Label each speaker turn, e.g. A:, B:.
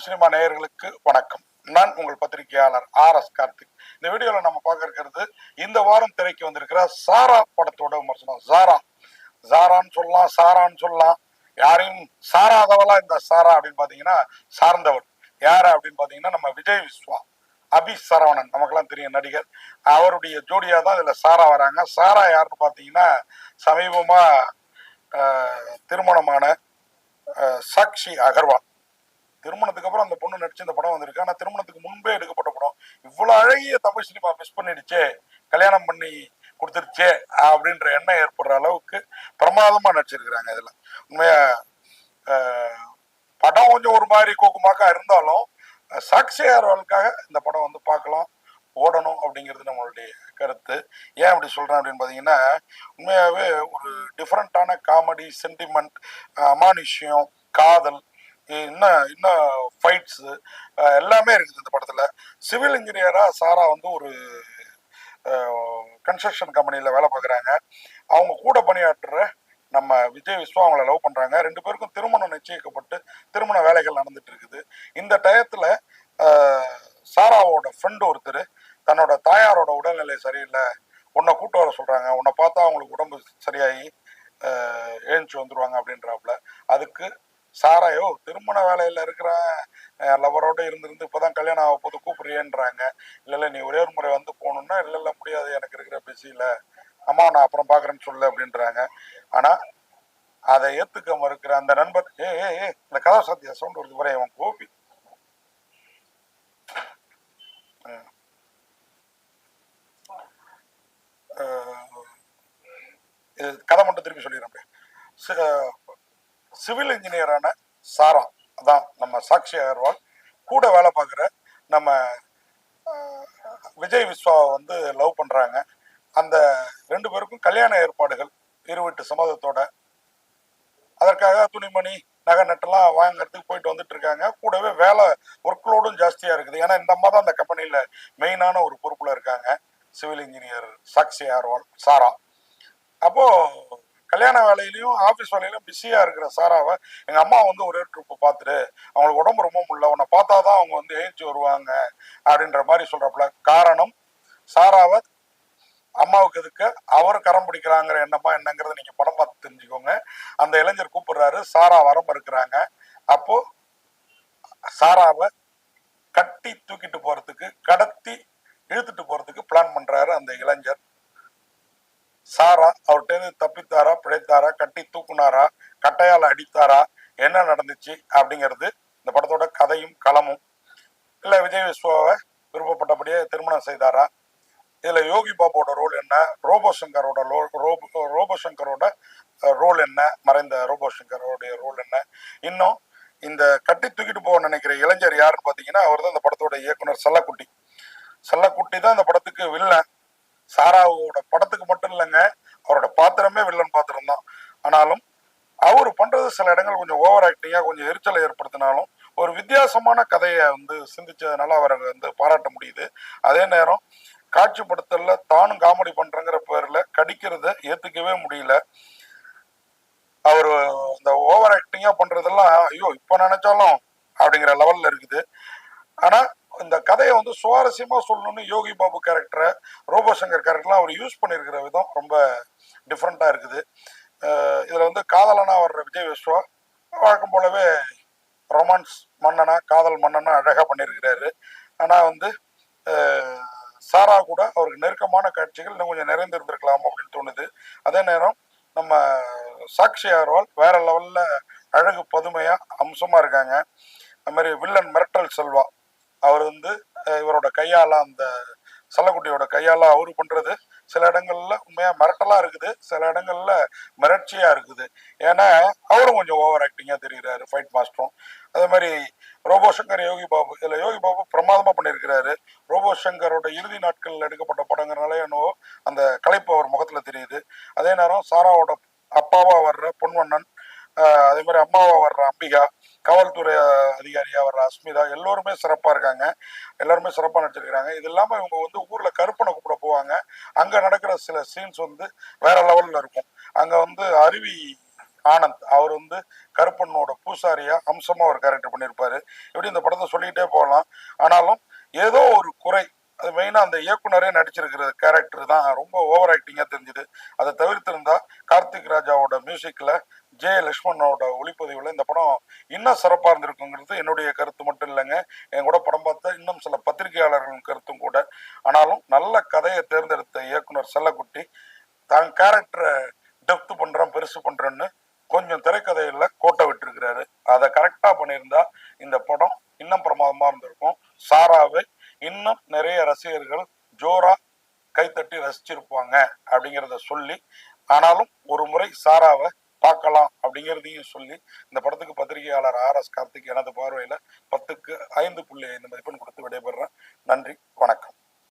A: Tamil cinema நேயர்களுக்கு வணக்கம். நான் உங்கள் பத்திரிகையாளர் ஆர் எஸ் கார்த்திக். இந்த வீடியோல நம்ம பார்க்க இருக்கிறது இந்த வாரம் திரைக்கு வந்திருக்கிற சாரா படத்தோட விமர்சனம். சாரா. சாரான்னு சொல்லலாம் சாரான்னு சொல்லலாம். யாரையும் சாராதவளா இந்த சாரா அப்படின்னு பாத்தீங்கன்னா சார்ந்தவர். யாரு அப்படின்னு பாத்தீங்கன்னா நம்ம விஜய் விஸ்வா. அபி சரவணன். நமக்கெல்லாம் தெரியும் நடிகர். அவருடைய ஜோடியா தான் இதுல சாரா வராங்க. சாரா யாருன்னு பாத்தீங்கன்னா சமீபமா திருமணமான சாக்ஷி அகர்வால். திருமணத்துக்கு அப்புறம் அந்த பொண்ணு நடிச்சு இந்த படம் வந்திருக்கு. ஆனா திருமணத்துக்கு முன்பே எடுக்கப்பட்ட படம். இவ்வளவு அழகிய தமிழ் சினிமா மிஸ் பண்ணிடுச்சே கல்யாணம் பண்ணி கொடுத்துருச்சே அப்படின்ற எண்ணம் ஏற்படுற அளவுக்கு பிரமாதமா நடிச்சிருக்கிறாங்க இதுல. உண்மையா படம் கொஞ்சம் ஒரு மாதிரி கோக்குமாக்கா இருந்தாலும் அஹ், இந்த படம் வந்து பார்க்கலாம் ஓடணும் அப்படிங்கிறது நம்மளுடைய கருத்து. ஏன் அப்படி சொல்றேன் அப்படின்னு பார்த்தீங்கன்னா உண்மையாகவே ஒரு டிஃப்ரெண்ட்டான காமெடி சென்டிமெண்ட் அமானுஷ்யம் காதல் இன்னும் இன்னும் ஃபைட்ஸு எல்லாமே இருக்குது இந்த படத்தில். சிவில் இன்ஜினியராக சாரா வந்து ஒரு கன்ஸ்ட்ரக்ஷன் கம்பெனியில் வேலை பார்க்குறாங்க. அவங்க கூட பணியாற்றுற நம்ம விஜய் விஸ்வா அவங்கள லவ் பண்ணுறாங்க ரெண்டு பேருக்கும் திருமணம் நிச்சயிக்கப்பட்டு திருமண வேலைகள் நடந்துட்டு இருக்குது. இந்த டயத்தில் சாராவோட ஃப்ரெண்டு ஒருத்தர் தன்னோட தாயாரோட உடல்நிலை சரியில்லை. உன்னை கூட்டு வர சொல்கிறாங்க உன்னை பார்த்தா அவங்களுக்கு உடம்பு சரியாகி எழுந்துச்சு வந்துடுவாங்க அப்படின்றாப்புல. அதுக்கு சாராயோ திருமண வேலையில் இருக்கிற லவரோட இருந்திருந்து இப்போதான் கல்யாணம் ஆக போது கூப்பிடுறியன்றாங்க இல்லை இல்லை நீ ஒரே ஒரு முறை வந்து போகணுன்னா இல்லை இல்லை முடியாது எனக்கு இருக்கிற பிஸியில் அம்மா நான் அப்புறம் பார்க்குறேன்னு சொல்லு அப்படின்றாங்க. ஆனால் அதை ஏற்றுக்க மறுக்கிற அந்த நண்பர் ஏ ஏ ஏ இந்த கதா சாத்தியா சவுண்ட் வருது வரை அவன் கோபி. இது கதை மட்டும் திருப்பி சொல்லிடுறேன் அப்படியே. சிவில் இன்ஜினியரான சாரா. அதான் நம்ம சாக்ஷி அகர்வால். கூட வேலை பார்க்குற நம்ம விஜய் விஸ்வாவை வந்து லவ் பண்ணுறாங்க அந்த ரெண்டு பேருக்கும் கல்யாண ஏற்பாடுகள் இருவீட்டு சம்மதத்தோட. அதற்காக துணிமணி நகை நட்டெல்லாம் வாங்குறதுக்கு போயிட்டு வந்துட்டு இருக்காங்க. கூடவே வேலை ஒர்க்லோடும் ஜாஸ்தியாக இருக்குது. ஏன்னா இந்த அம்மா தான் அந்த கம்பெனியில் மெயினான ஒரு பொறுப்பில் இருக்காங்க. சிவில் இன்ஜினியர் சாக்ஷி அகர்வால் சாரா. அப்போது கல்யாண வேலையிலையும் ஆஃபீஸ் வேலையிலையும் பிஸியாக இருக்கிற சாராவை எங்கள் அம்மா வந்து ஒரே ட்ரிப்பு பார்த்துட்டு அவங்களுக்கு உடம்பு ரொம்ப முடியல உன்னை பார்த்தா தான் அவங்க வந்து ஏஞ்சி வருவாங்க அப்படின்ற மாதிரி சொல்கிறப்பல காரணம் சாராவை அம்மாவுக்கு எதுக்கு? அவர் கரம் பிடிக்கிறாங்கிற எண்ணமா என்னங்கிறத நீங்கள் படம் பார்த்து தெரிஞ்சுக்கோங்க. அந்த இளைஞர் கூப்பிடுறாரு சாரா வரம்பு இருக்கிறாங்க. அப்போ சாராவை கட்டி தூக்கிட்டு போகிறதுக்கு கடத்தி இழுத்துட்டு போகிறதுக்கு பிளான் பண்ணுறாரு அந்த இளைஞர். சாரா அவர்கிட்ட தப்பித்தாரா பிழைத்தாரா கட்டி தூக்குனாரா கட்டையால் அடித்தாரா என்ன நடந்துச்சு அப்படிங்கிறது இந்த படத்தோட கதையும் களமும். இல்லை விஜய் விஸ்வாவை விருப்பப்பட்டபடியே திருமணம் செய்தாரா? இதில் யோகி பாபுவோட ரோல் என்ன? ரோபோசங்கரோட ரோல் ரோபோ ரோபோ சங்கரோட ரோல் என்ன? மறைந்த ரோபோசங்கரோடைய ரோல் என்ன? இன்னும் இந்த கட்டி தூக்கிட்டு போக நினைக்கிற இளைஞர் யாருன்னு பார்த்தீங்கன்னா அவர் தான் இந்த படத்தோட இயக்குனர் செல்லக்குட்டி. செல்லக்குட்டி தான் இந்த படத்துக்கு வில்லன் சாராவோட படத்துக்கு மட்டும் இல்லைங்க அவரோட பாத்திரமே வில்லன் பாத்திரம் தான் ஆனாலும் அவர் பண்றது சில இடங்கள் கொஞ்சம் ஓவர் ஆக்டிங்காக கொஞ்சம் எரிச்சலை ஏற்படுத்தினாலும் ஒரு வித்தியாசமான கதையை வந்து சிந்திச்சதுனால அவரை வந்து பாராட்ட முடியுது. அதே நேரம் காட்சிப்படுத்தல தானும் காமெடி பண்றங்கிற பேர்ல கடிக்கிறத ஏத்துக்கவே முடியல. அவர் இந்த ஓவர் ஆக்டிங்கா பண்றதெல்லாம் ஐயோ இப்ப நினைச்சாலும் அப்படிங்கிற லெவல்ல இருக்குது. ஆனா இந்த கதையை வந்து சுவாரஸ்யமாக சொல்லணும்னு யோகி பாபு கேரக்டரை ரோபோ சங்கர் கேரக்டர்லாம் அவர் யூஸ் பண்ணியிருக்கிற விதம் ரொம்ப டிஃப்ரெண்ட்டாக இருக்குது. இதில் வந்து காதலனா வர்ற விஜய் விஸ்வா வழக்கம் போலவே ரொமான்ஸ் மன்னனா காதல் மன்னனா அழகாக பண்ணியிருக்கிறாரு. ஆனால் வந்து சாரா கூட அவருக்கு நெருக்கமான காட்சிகள் இன்னும் கொஞ்சம் நிறைந்திருந்திருக்கலாம் அப்படின்னு தோணுது. அதே நேரம் நம்ம சாக்ஷி அகர்வால் வேற லெவலில் அழகு பதுமையாக அம்சமாக இருக்காங்க. அது மாதிரி வில்லன் மிரட்டல் செல்வா. அவர் வந்து இவரோட கையால அந்த சல்லக்குட்டியோட கையால அவரு பண்றது சில இடங்கள்ல உண்மையா மிரட்டலா இருக்குது சில இடங்கள்ல மிரட்சியா இருக்குது. ஏன்னா அவரும் கொஞ்சம் ஓவர் ஆக்டிங்கா தெரிகிறாரு ஃபைட் மாஸ்டரும். அதே மாதிரி ரோபோ சங்கர் யோகி பாபு இதில் யோகி பாபு பிரமாதமா பண்ணியிருக்கிறாரு. ரோபோ சங்கரோட இறுதி நாட்களில் எடுக்கப்பட்ட படங்கிறனால என்னவோ அந்த கலைப்பு அவர் முகத்துல தெரியுது. அதே நேரம் சாராவோட அப்பாவா வர்ற பொன்வண்ணன் அதே மாதிரி அம்மாவா வர்ற அம்பிகா காவல்துறை அதிகாரியா வர்ற அஸ்மிதா எல்லோருமே சிறப்பா இருக்காங்க. எல்லாருமே சிறப்பா நடிச்சிருக்கிறாங்க. இது இல்லாம இவங்க வந்து ஊர்ல கருப்பனை கூப்பிட போவாங்க. அங்க நடக்கிற சில சீன்ஸ் வந்து வேற லெவல்ல இருக்கும். அங்க வந்து அருவி ஆனந்த் அவர் வந்து கருப்பண்ணோட பூசாரியா அம்சமா ஒரு கேரக்டர் பண்ணியிருப்பாரு இப்படி இந்த படத்தை சொல்லிக்கிட்டே போகலாம். ஆனாலும் ஏதோ ஒரு குறை அது மெயினாக அந்த இயக்குனரே நடிச்சிருக்கிற கேரக்டர் தான். ரொம்ப ஓவர் ஆக்டிங்காக தெரிஞ்சுது. அதை தவிர்த்திருந்தா கார்த்திக் ராஜாவோட மியூசிக்கில் ஜே லக்ஷ்மணோட ஒளிப்பதிவில் இந்த படம் இன்னும் சிறப்பாக இருந்திருக்குங்கிறது என்னுடைய கருத்து மட்டும் இல்லைங்க. என் கூட படம் பார்த்த இன்னும் சில பத்திரிகையாளர்களின் கருத்தும் கூட. ஆனாலும் நல்ல கதையை தேர்ந்தெடுத்த இயக்குனர் செல்லக்குட்டி தான் கேரக்டரை டெப்த் பண்ணுறேன் பெருசு பண்ணுறேன்னு கொஞ்சம் திரைக்கதையில் கோட்டை விட்டுருக்கிறாரு. அதை கரெக்டாக பண்ணியிருந்தா இந்த படம் இன்னும் பிரமாதமாக இருந்திருக்கும் சாராவை இன்னும் நிறைய ரசிகர்கள் ஜோரா கைத்தட்டி ரசிச்சிருப்பாங்க அப்படிங்கிறத சொல்லி ஆனாலும் ஒரு முறை சாராவை பார்க்கலாம் அப்படிங்கிறதையும் சொல்லி இந்த படத்துக்கு பத்திரிகையாளர் ஆர் எஸ் கார்த்திக் எனது பார்வையில் பத்துக்கு ஐந்து புள்ளி ஐந்து மதிப்பெண் கொடுத்து விடைபெறுறேன். நன்றி வணக்கம்.